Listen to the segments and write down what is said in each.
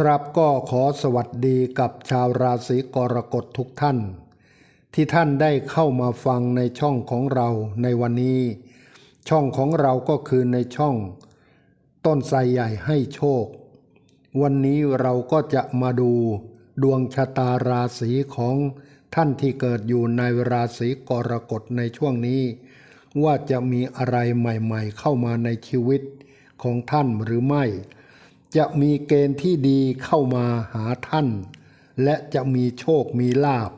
ครับก็ขอสวัสดีกับชาวราศีกรกฎทุกท่าน ที่ท่านได้เข้ามาฟังในช่องของเราในวันนี้ ช่องของเราก็คือในช่อง ต้นไทรใหญ่ให้โชค วันนี้เราก็จะมาดูดวงชะตาราศีของท่านที่เกิดอยู่ในราศีกรกฎในช่วงนี้ ว่าจะมีอะไรใหม่ๆ เข้ามาในชีวิตของท่านหรือไม่ จะมีเกณฑ์ที่ดีเข้ามาหาท่าน และจะมีโชคมีลาบ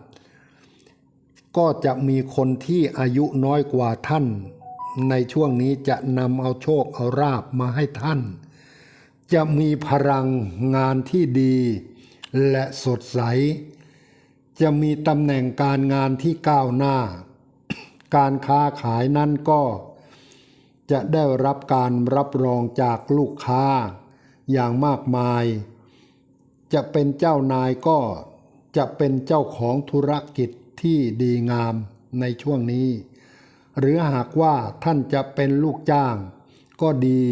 ก็จะมีคนที่อายุน้อยกว่าท่าน ในช่วงนี้จะนำเอาโชคเอาราบมาให้ท่าน จะมีพลังงานที่ดีและสดใส จะมีตำแหน่งการงานที่ก้าวหน้า การค้าขายนั้นก็จะได้รับการรับรองจากลูกค้า อย่างมากมาย จะเป็นเจ้านายก็จะเป็นเจ้าของธุรกิจที่ดีงามในช่วงนี้ หรือหากว่าท่านจะเป็นลูกจ้าง ก็ดี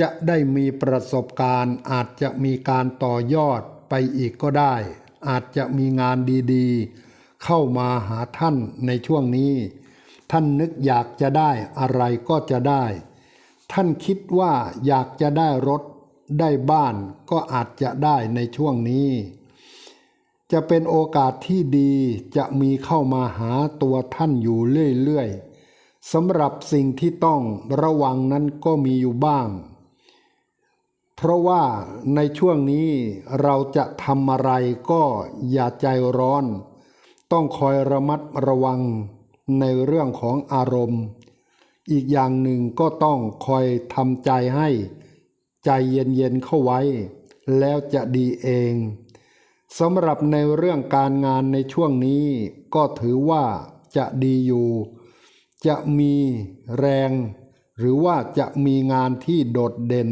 จะได้มีประสบการณ์ อาจจะมีการต่อยอดไปอีกก็ได้ อาจจะมีงานดีๆ เข้ามาหาท่านในช่วงนี้ ท่านนึกอยากจะได้อะไรก็จะได้ ท่านคิดว่าอยากจะได้รถได้บ้านก็อาจจะได้ในช่วงนี้ จะเป็นโอกาสที่ดีจะมีเข้ามาหาตัวท่านอยู่เรื่อยๆสำหรับสิ่งที่ต้องระวังนั้นก็มีอยู่บ้าง เพราะว่าในช่วงนี้เราจะทำอะไรก็อย่าใจร้อน ต้องคอยระมัดระวังในเรื่องของอารมณ์ อีกอย่างหนึ่งก็ต้องคอยทำใจให้ใจเย็นๆเข้าไว้ แล้วจะดีเองสำหรับในเรื่องการงานในช่วงนี้ ก็ถือว่าจะดีอยู่ จะมีแรง หรือว่าจะมีงานที่โดดเด่น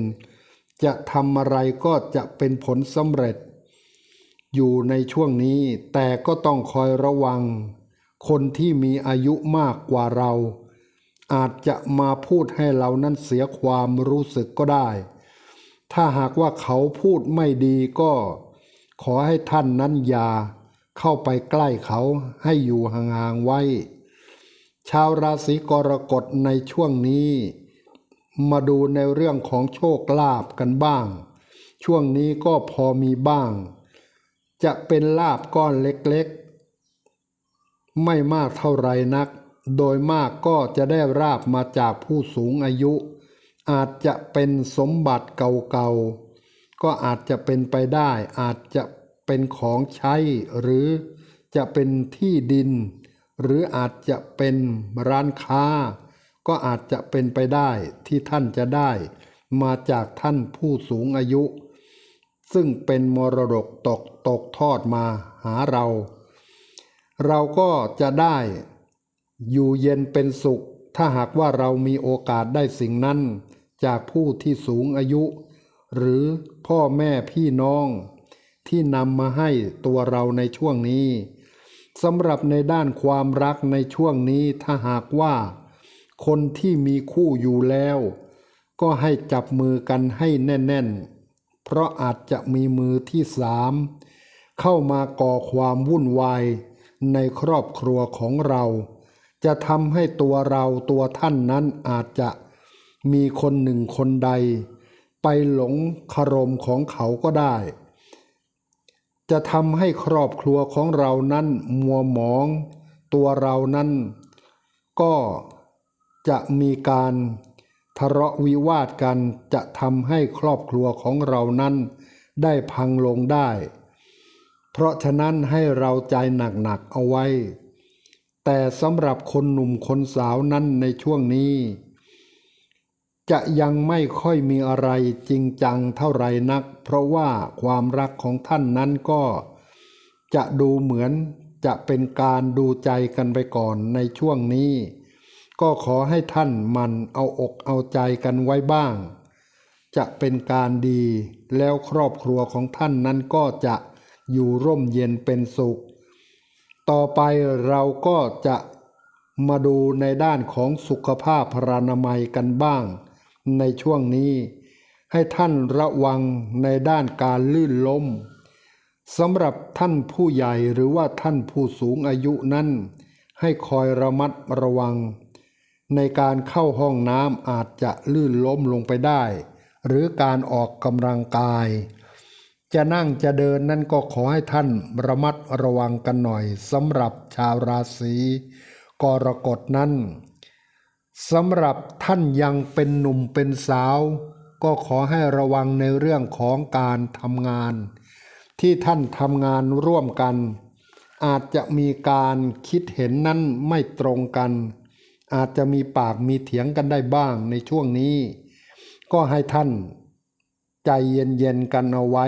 จะทำอะไรก็จะเป็นผลสำเร็จ อยู่ในช่วงนี้แต่ก็ต้องคอยระวัง คนที่มีอายุมากกว่าเรา อาจจะมาพูดให้เรานั้นเสียความรู้สึกก็ได้ ถ้าหากว่าเขาพูดไม่ดีก็ ขอให้ท่านนั้นอย่าเข้าไปใกล้เขาให้อยู่ห่างๆไว้ ชาวราศีกรกฎในช่วงนี้ มาดูในเรื่องของโชคลาภกันบ้าง ช่วงนี้ก็พอมีบ้าง จะเป็นลาบก้อนเล็กๆ ไม่มากเท่าไรนัก โดยมากก็จะได้ราบมาจากผู้สูงอายุ อาจจะเป็นสมบัติเก่าๆ ก็อาจจะเป็นไปได้ อาจจะเป็นของใช้ หรือจะเป็นที่ดิน หรืออาจจะเป็นร้านค้า ก็อาจจะเป็นไปได้ที่ท่านจะได้ มาจากท่านผู้สูงอายุ ซึ่งเป็นมรดกตกตกทอดมาหาเรา เราก็จะได้ อยู่เย็นเป็นสุข ถ้าหากว่าเรามีโอกาสได้สิ่งนั้น จากผู้ที่สูงอายุ หรือพ่อแม่พี่น้อง ที่นำมาให้ตัวเราในช่วงนี้สำหรับในด้านความรักในช่วงนี้ถ้าหากว่า คนที่มีคู่อยู่แล้ว ก็ให้จับมือกันให้แน่น ๆ เพราะอาจจะมีมือที่สามเข้ามาก่อความวุ่นวายในครอบครัวของเรา จะทำให้ตัวเราตัวท่านนั้นอาจจะมีคนหนึ่งคนใด ไปหลงคารมของเขาก็ได้ จะทำให้ครอบครัวของเรานั้นมัวหมอง ตัวเรานั้น ก็จะมีการทะเลาะวิวาทกันจะทำให้ครอบครัวของเรานั้น ได้พังลงได้ เพราะฉะนั้นให้เราใจหนักๆเอาไว้ แต่สำหรับคนหนุ่มคนสาวนั้นในช่วงนี้ จะยังไม่ค่อยมีอะไรจริงจังเท่าไรนัก เพราะว่าความรักของท่านนั้นก็ จะดูเหมือนจะเป็นการดูใจกันไปก่อนในช่วงนี้ ก็ขอให้ท่านมันเอาอกเอาใจกันไว้บ้าง จะเป็นการดีแล้วครอบครัวของท่านนั้นก็จะอยู่ร่มเย็นเป็นสุข ต่อไปเราก็จะมาดูในด้านของสุขภาพพรานามัยกันบ้าง ในช่วงนี้ ให้ท่านระวังในด้านการลื่นล้มสำหรับท่านผู้ใหญ่หรือว่าท่านผู้สูงอายุนั้น ให้คอยระมัดระวัง ในการเข้าห้องน้ำอาจจะลื่นล้มลงไปได้ หรือการออกกำลังกาย จะนั่งจะเดินนั่นก็ขอให้ท่านระมัดระวังกันหน่อยสำหรับชาวราศีกรกฎนั้นสำหรับท่านยังเป็นหนุ่มเป็นสาว ก็ขอให้ระวังในเรื่องของการทำงาน ที่ท่านทำงานร่วมกัน อาจจะมีการคิดเห็นนั้นไม่ตรงกัน อาจจะมีปากมีเถียงกันได้บ้างในช่วงนี้ ก็ให้ท่าน ใจเย็นๆกันเอาไว้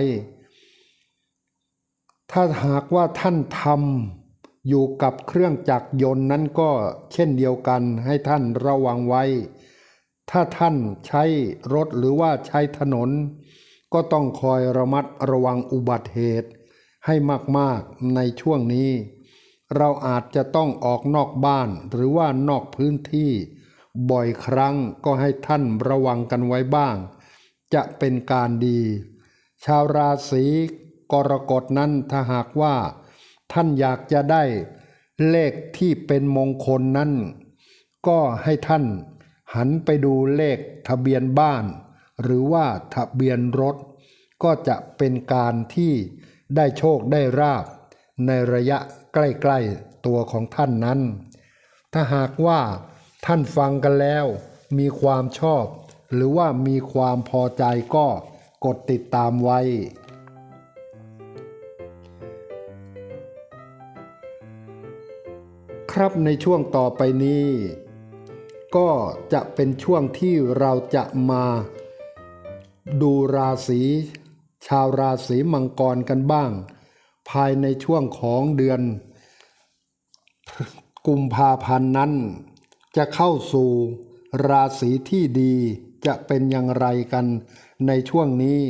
ถ้าหากว่าท่านทำอยู่กับเครื่องจักรยนต์นั้นก็เช่นเดียวกันให้ท่านระวังไว้ ถ้าท่านใช้รถหรือว่าใช้ถนน ก็ต้องคอยระมัดระวังอุบัติเหตุให้มากๆในช่วงนี้ เราอาจจะต้องออกนอกบ้านหรือว่านอกพื้นที่ บ่อยครั้งก็ให้ท่านระวังกันไว้บ้าง จะเป็นการดี ชาวราศีกรกฎนั้นถ้าหากว่า ท่านอยากจะได้เลขที่เป็นมงคลนั้น ก็ให้ท่านหันไปดูเลขทะเบียนบ้าน หรือว่าทะเบียนรถ ก็จะเป็นการที่ได้โชคได้ราบ ในระยะใกล้ๆตัวของท่านนั้น ถ้าหากว่าท่านฟังกันแล้วมีความชอบ หรือว่ามีความพอใจก็กดติดตามไว้ ครับในช่วงต่อไปนี้ ก็จะเป็นช่วงที่เราจะมาดูราศีชาวราศีมังกรกันบ้าง ภายในช่วงของเดือน กุมภาพันธ์นั้น จะเข้าสู่ราศีที่ดี จะเป็นอย่างไรกันในช่วงนี้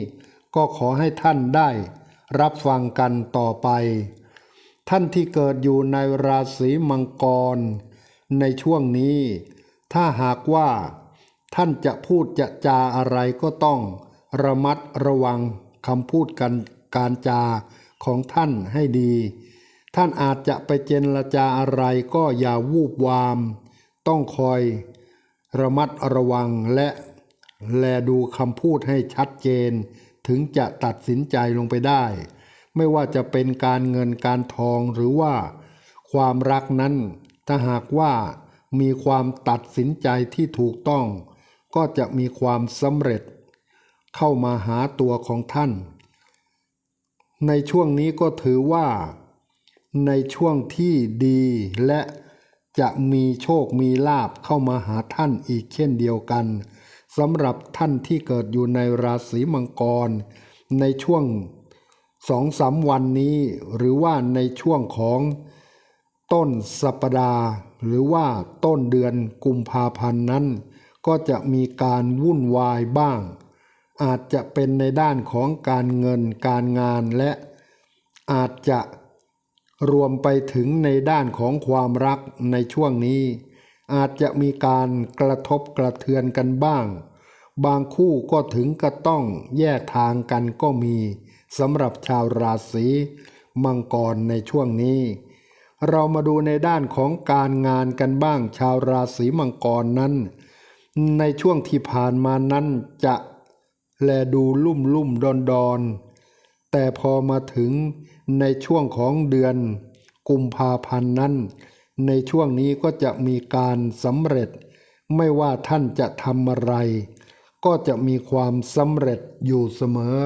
ก็ขอให้ท่านได้รับฟังกันต่อไป ท่านที่เกิดอยู่ในราศีมังกร ในช่วงนี้ ถ้าหากว่า ท่านจะพูดจะจาอะไรก็ต้องระมัดระวังคำพูดกันการจาของท่านให้ดี ท่านอาจจะไปเจรจาอะไรก็อย่าวูบวาม ต้องคอยระมัดระวังและ แลดูคำพูดให้ชัดเจน ถึงจะตัดสินใจลงไปได้ ไม่ว่าจะเป็นการเงินการทองหรือว่า ความรักนั้น ถ้าหากว่ามีความตัดสินใจที่ถูกต้อง ก็จะมีความสำเร็จ เข้ามาหาตัวของท่าน ในช่วงนี้ก็ถือว่า ในช่วงที่ดีและจะมีโชคมีลาบเข้ามาหาท่านอีกเช่นเดียวกัน สำหรับท่านที่เกิดอยู่ในราศีมังกร ในช่วงสองสามวันนี้ หรือว่าในช่วงของต้นสัปดาห์ หรือว่าต้นเดือนกุมภาพันธ์นั้น ก็จะมีการวุ่นวายบ้าง อาจจะเป็นในด้านของการเงินการงานและอาจจะรวมไปถึงในด้านของความรักในช่วงนี้ อาจจะมีการกระทบกระเทือนกันบ้าง บางคู่ก็ถึงก็ต้องแยกทางกันก็มีสำหรับชาวราศีมังกรในช่วงนี้ เรามาดูในด้านของการงานกันบ้างชาวราศีมังกรนั้น ในช่วงที่ผ่านมานั้นจะแลดูลุ่มลุ่มดอนดอนแต่พอมาถึงในช่วงของเดือนกุมภาพันธ์นั้น ในช่วงนี้ก็จะมีการสำเร็จ ไม่ว่าท่านจะทำอะไร ก็จะมีความสำเร็จอยู่เสมอ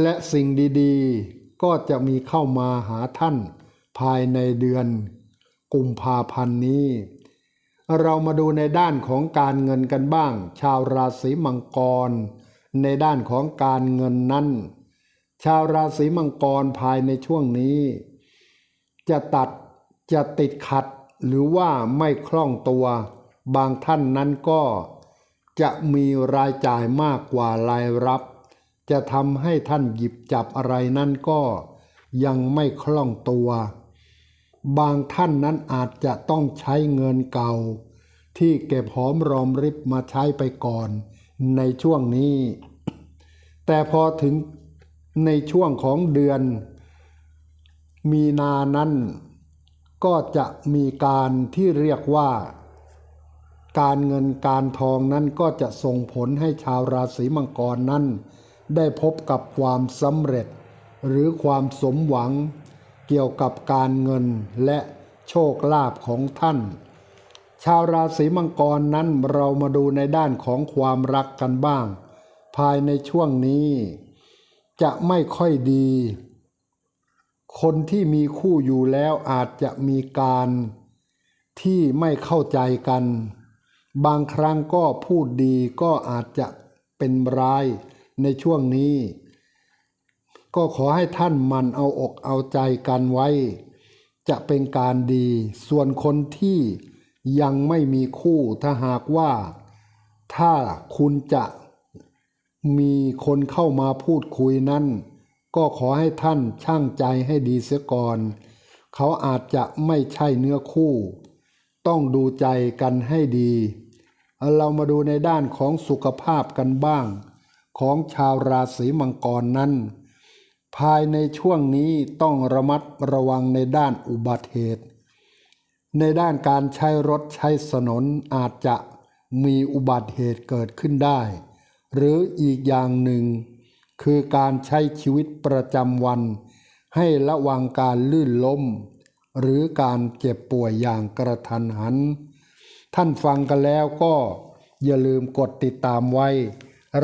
และสิ่งดีๆ ก็จะมีเข้ามาหาท่านภายในเดือน กุมภาพันธ์นี้ เรามาดูในด้านของการเงินกันบ้าง ชาวราศีมังกร ในด้านของการเงินนั้น ชาวราศีมังกรภายในช่วงนี้ จะตัดจะติดขัดหรือว่าไม่คล่องตัว บางท่านนั้นก็ จะมีรายจ่ายมากกว่ารายรับ จะทำให้ท่านหยิบจับอะไรนั้นก็ยังไม่คล่องตัว บางท่านนั้นอาจจะต้องใช้เงินเก่า ที่เก็บหอมรอมริบมาใช้ไปก่อน ในช่วงนี้ แต่พอถึงในช่วงของเดือน มีนานั้นก็จะมีการที่เรียกว่า การเงินการทองนั้นก็จะส่งผลให้ชาวราศีมังกรนั้น ได้พบกับความสำเร็จ หรือความสมหวัง เกี่ยวกับการเงินและโชคลาภของท่าน ชาวราศีมังกรนั้นเรามาดูในด้านของความรักกันบ้าง ภายในช่วงนี้ จะไม่ค่อยดี คนที่มีคู่อยู่แล้วอาจจะมีการที่ไม่เข้าใจกัน บางครั้งก็พูดดีก็อาจจะเป็นร้ายในช่วงนี้ ก็ขอให้ท่านมันเอาอกเอาใจกันไว้ จะเป็นการดี ส่วนคนที่ยังไม่มีคู่ถ้าหากว่า ถ้าคุณจะมีคนเข้ามาพูดคุยนั้น ก็ขอให้ท่านช่างใจให้ดีเสียก่อน เขาอาจจะไม่ใช่เนื้อคู่ ต้องดูใจกันให้ดี เรามาดูในด้านของสุขภาพกันบ้าง ของชาวราศีมังกรนั้น ภายในช่วงนี้ต้องระมัดระวังในด้านอุบัติเหตุ ในด้านการใช้รถใช้ถนนอาจจะมีอุบัติเหตุเกิดขึ้นได้ หรืออีกอย่างหนึ่ง คือการใช้ชีวิตประจำวัน ให้ระวังการลื่นล้ม หรือการเจ็บป่วยอย่างกระทันหัน ท่านฟังกันแล้วก็อย่าลืมกดติดตามไว้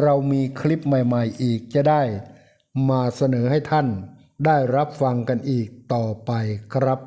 เรามีคลิปใหม่ๆอีกจะได้ มาเสนอให้ท่านได้รับฟังกันอีกต่อไปครับ